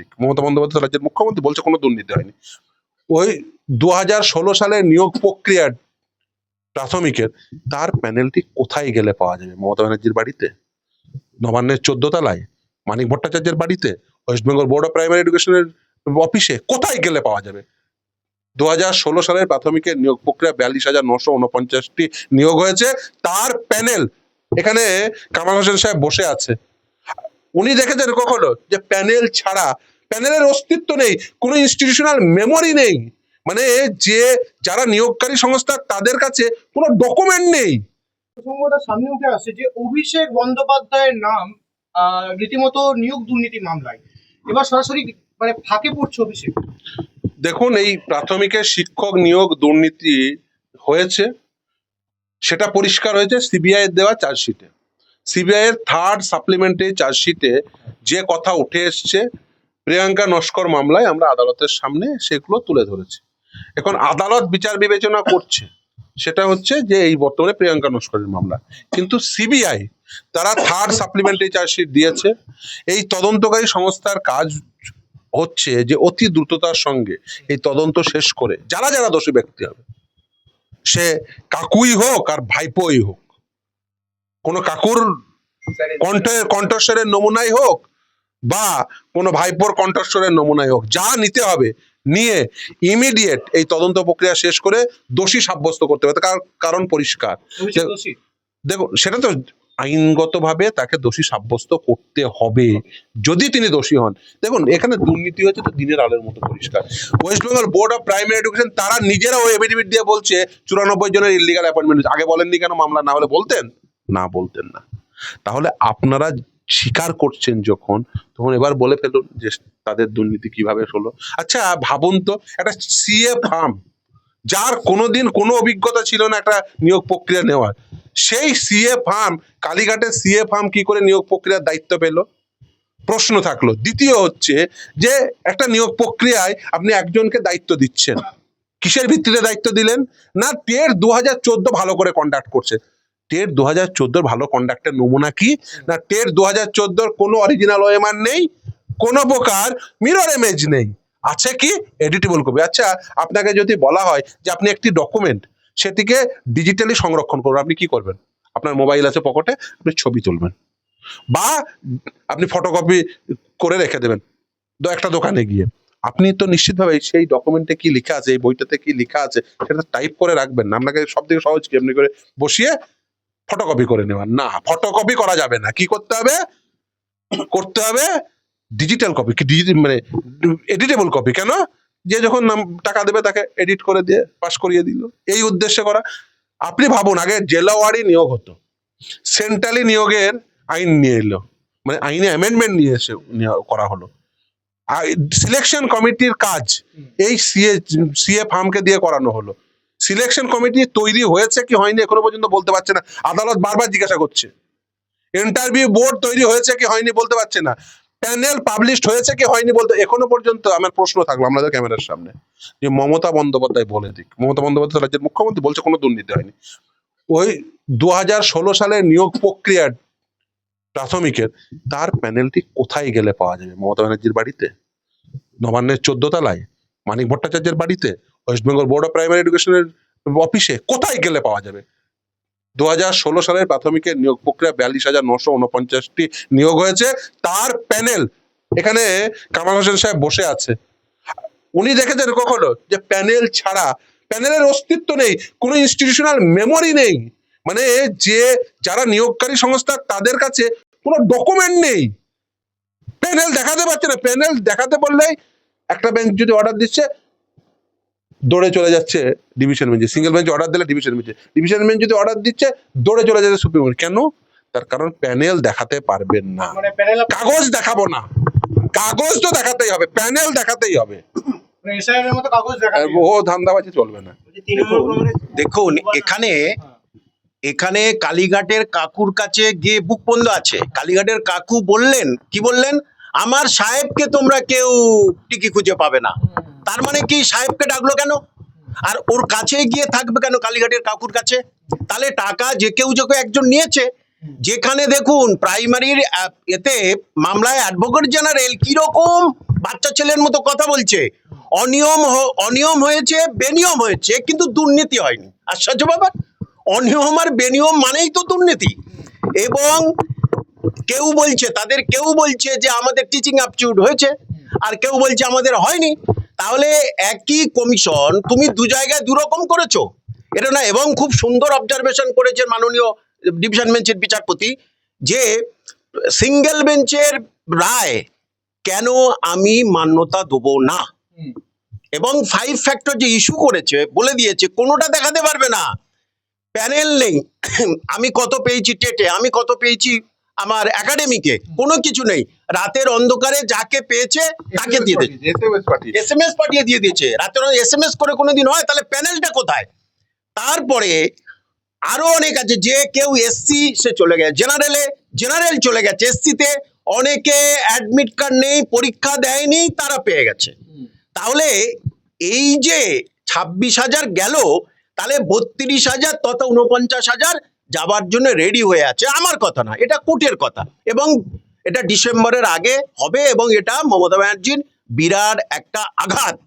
দিক মমতা বন্দ্যোপাধ্যায় রাজ্যের মুখ্যমন্ত্রী বলছে কোনো দুর্নীতি হয়নি। ওই দু হাজার ষোলো সালের নিয়োগ প্রক্রিয়ার প্রাথমিকের, তার প্যানেলটি কোথায় গেলে পাওয়া যাবে? মমতা ব্যানার্জির বাড়িতে? নবান্নের চোদ্দ তলায় মানিক ভট্টাচার্যের বাড়িতে? West Bengal board of primary এডুকেশনের অফিসে কোথায় গেলে পাওয়া যাবে? দু হাজার ষোলো সালের প্রাথমিকের নিয়োগ প্রক্রিয়া বিয়াল্লিশ হাজার নশো উনপঞ্চাশটি নিয়োগ হয়েছে, তার প্যানেল এখানে কামাল হোসেন সাহেব বসে আছে। উনি দেখেছেন কখনো যে প্যানেল ছাড়া প্যানেলের অস্তিত্ব নেই কোনো ইনস্টিটিউশনাল মেমোরি নেই। মানে যে যারা নিয়োগকারী সংস্থা তাদের কাছে কোনো ডকুমেন্ট নেই। প্রসঙ্গটা সামনে উঠে আসছে যে অভিষেক বন্দ্যোপাধ্যায়ের নাম রীতিমতো নিয়োগ দুর্নীতি মামলায়। এবার সরাসরি মানে ফাঁকে পড়ছে অভিষেক। দেখুন এই প্রাথমিকের শিক্ষক নিয়োগ দুর্নীতি হয়েছে সেটা পরিষ্কার হয়েছে সিবিআই এর দেওয়া চার্জশিটে। সিবিআই এর থার্ড সাপ্লিমেন্টারি চার্জশিটে যে কথা উঠে এসছে প্রিয়াঙ্কা নস্কর মামলায় আমরা আদালতের সামনে সেগুলো তুলে ধরেছি। এখন আদালত বিচার বিবেচনা করছে। সেটা হচ্ছে যে এই বর্তমানে প্রিয়াঙ্কা নস্করের মামলা। কিন্তু সিবিআই তারা থার্ড সাপ্লিমেন্টারি চার্জশিট দিয়েছে। এই তদন্তকারী সংস্থার কাজ হচ্ছে যে অতি দ্রুততার সঙ্গে এই তদন্ত শেষ করে যারা যারা দোষী ব্যক্তি হবে, সে কাকুই হোক আর ভাইপোই হোক, কোনো কাকুর কণ্ঠে কণ্ঠস্বরের নমুনাই হোক বা কোনো ভাইপোর কণ্ঠস্বরের নমুনাই হোক যা নিতে হবে নিয়ে ইমিডিয়েট এই তদন্ত প্রক্রিয়া শেষ করে দোষী সাব্যস্ত করতে হবে। তার কারণ পরিষ্কার। দেখো সেটা তো আইনগতভাবে তাকে দোষী সাব্যস্ত করতে হবে যদি তিনি দোষী হন। দেখুন এখানে দুর্নীতি হচ্ছে তো দিনের আলোর মতো পরিষ্কার। West Bengal board of primary education তারা নিজেরাও এফিডেভিট দিয়ে বলছে চুরানব্বই জনের ইলিগাল অ্যাপয়েন্টমেন্ট আগে বলেননি কেন মামলা? না হলে বলতেন? না বলতেন না। তাহলে আপনারা স্বীকার করছেন যখন, তখন এবার বলে ফেলুন যে তাদের দুর্নীতি কীভাবে হলো। আচ্ছা ভাবুন তো, একটা সিএ ফার্ম, যার কোনোদিন কোনো অভিজ্ঞতা ছিল না একটা নিয়োগ প্রক্রিয়া নেওয়ার, সেই সিএ ফার্ম, কালীঘাটের সিএ ফার্ম কি করে নিয়োগ প্রক্রিয়ার দায়িত্ব পেল? প্রশ্ন থাকল। দ্বিতীয় হচ্ছে যে, একটা নিয়োগ প্রক্রিয়ায় আপনি একজনকে দায়িত্ব দিচ্ছেন। কিসের ভিত্তিতে দায়িত্ব দিলেন? না, টেট দু হাজার ভালো করে কন্ডাক্ট করছে। টেট দু হাজার চোদ্দোর ভালো কন্ডাক্টের নমুনা কি? না, টেট দু হাজার চোদ্দোর কোনো অরিজিনাল ওএমআর নেই, কোনো প্রকার মিরর ইমেজ নেই। আছে কি? এডিটেবল কপি আচ্ছা আপনাকে যদি বলা হয় যে আপনি একটি ডকুমেন্ট সেটিকে ডিজিটালি সংরক্ষণ করবেন আপনি কি করবেন? আপনার মোবাইল আছে পকেটে আপনি ছবি তুলবেন। বা আপনি ফটোকপি করে রেখে দেবেন, দু একটা দোকানে গিয়ে। আপনি তো নিশ্চিতভাবে সেই ডকুমেন্টে কি লেখা আছে, এই বইটাতে কি লেখা আছে, সেটা টাইপ করে রাখবেন না। আপনাকে সব থেকে সহজ কি? আপনি করে বসিয়ে ফটোকপি করে নেওয়ার না ফটোকপি করা যাবে না। কি করতে হবে? করতে হবে ডিজিটাল কপি কি ডিজিটাল মানে এডিটেবল কপি কেন? যে যখন নাম টাকা দেবে তাকে এডিট করে দিয়ে পাস করিয়ে দিল। এই উদ্দেশ্যে করা। আপনি ভাবুন আগে জেলাওয়ারি নিয়োগ হতো। সেন্ট্রালি নিয়োগের আইন নিয়ে এলো। মানে আইনে অ্যামেন্ডমেন্ট নিয়ে এসে করা হলো। সিলেকশন কমিটির কাজ এই সিএ সিএ ফার্মকে দিয়ে করানো হলো। সিলেকশন কমিটি তৈরি হয়েছে কি হয়নি এখনও পর্যন্ত বলতে পারছে না। আদালত বারবার জিজ্ঞাসা করছে। ইন্টারভিউ বোর্ড তৈরি হয়েছে কি হয়নি বলতে পারছে না। প্যানেল পাবলিশড হয়েছে কি হয়নি বলতে এখনও পর্যন্ত আমার প্রশ্ন থাকল আমাদের ক্যামেরার সামনে। যে মমতা বন্দ্যোপাধ্যায় বলে দিক। মমতা বন্দ্যোপাধ্যায় রাজ্যের মুখ্যমন্ত্রী বলছে কোনো দুর্নীতি হয়নি। ওই দু হাজার ষোলো সালের নিয়োগ প্রক্রিয়ার প্রাথমিকের তার প্যানেলটি কোথায় গেলে পাওয়া যাবে? মমতা ব্যানার্জির বাড়িতে? নবান্নের চোদ্দ তলায় মানিক ভট্টাচার্যের বাড়িতে? West Bengal board of primary এডুকেশনের অফিসে কোথায় গেলে পাওয়া যাবে? দু হাজার ষোলো সালের প্রাথমিকের নিয়োগ প্রক্রিয়া বিয়াল্লিশ হাজার নশো উনপঞ্চাশটি নিয়োগ হয়েছে। তার প্যানেল এখানে কামাল হোসেন সাহেব বসে আছে। উনি দেখেছেন কখনো যে প্যানেল ছাড়া, প্যানেলের অস্তিত্ব নেই, কোনো ইনস্টিটিউশনাল মেমোরি নেই। মানে যে যারা নিয়োগকারী সংস্থা, তাদের কাছে কোনো ডকুমেন্ট নেই। প্যানেল দেখাতে পারছে না। প্যানেল দেখাতে বললেই একটা ব্যাংক যদি অর্ডার দিচ্ছে দৌড়ে চলে যাচ্ছে ডিভিশন বেঞ্চে সিঙ্গেল বেঞ্চ অর্ডার দিলে ডিভিশন বেঞ্চে ডিভিশন বেঞ্চ যদি অর্ডার দিচ্ছে দৌড়ে চলে যাচ্ছে সুপ্রিম কোর্ট কেন? তার কারণ প্যানেল দেখাতে পারবেন না। মানে কাগজ দেখাবো না। কাগজ তো দেখাতেই হবে প্যানেল দেখাতেই হবে। কাগজ ও ধান্দাবাজি চলবে না। দেখুন এখানে এখানে কালীঘাটের কাকুর কাছে গিয়ে বুক বন্ধ আছে। কালীঘাটের কাকু বললেন কি বললেন? আমার সাহেবকে তোমরা কেউ টিকি খুঁজে পাবে না। তার মানে কি? সাহেবকে ডাকলো কেন? আর ওর কাছে গিয়ে থাকবে কেন কালীঘাটের কাকুর কাছে? তাহলে টাকা যে কেউ যে কেউ একজন নিয়েছে। যেখানে দেখুন প্রাইমারির এতে মামলায় অ্যাডভোকেট জেনারেল কীরকম বাচ্চা ছেলের মতো কথা বলছে। অনিয়ম অনিয়ম হয়েছে, বেনিয়ম হয়েছে, কিন্তু দুর্নীতি হয়নি। আশ্চর্য বাবা অনিয়ম আর বেনিয়ম মানেই তো দুর্নীতি। এবং কেউ বলছে, তাদের কেউ বলছে যে আমাদের টিচিং অ্যাপটিউড হয়েছে, আর কেউ বলছে আমাদের হয়নি। তাহলে একই কমিশন তুমি দু জায়গায় দু রকম করেছ। এটা না এবং খুব সুন্দর অবজারভেশন করেছেন মাননীয় ডিভিশন বেঞ্চের বিচারপতি যে সিঙ্গেল বেঞ্চের রায় কেন আমি মান্যতা দেবো না? এবং ফাইভ ফ্যাক্টর যে ইস্যু করেছে বলে দিয়েছে কোনোটা দেখাতে পারবে না। প্যানেল নেই। আমি কত পেয়েছি টেটে আমি কত পেয়েছি আমার একাডেমিকে কোনো কিছু নেই। রাতের অন্ধকারে যাকে পেয়েছে তাকে দিয়ে দিয়েছে। এস এম এস পাঠিয়ে দিয়ে দিয়েছে। রাতের এস এম এস করে কোনোদিন হয়? তাহলে প্যানেলটা কোথায়? তারপরে আরও অনেক আছে। যে কেউ এসসি সে চলে গেছে। জেনারেলে জেনারেল চলে গেছে এসসিতে অনেকে অ্যাডমিট কার্ড নেই পরীক্ষা দেয়নি তারা পেয়ে গেছে। তাহলে এই যে ছাব্বিশ হাজার গেল তাহলে বত্রিশ হাজার তথা উনপঞ্চাশ হাজার যাবার জন্য রেডি হয়ে আছে, আমার কথা না এটা কোর্টের কথা। এবং এটা ডিসেম্বরের আগে হবে এবং এটা মমতা ব্যানার্জির বিরাট একটা আঘাত।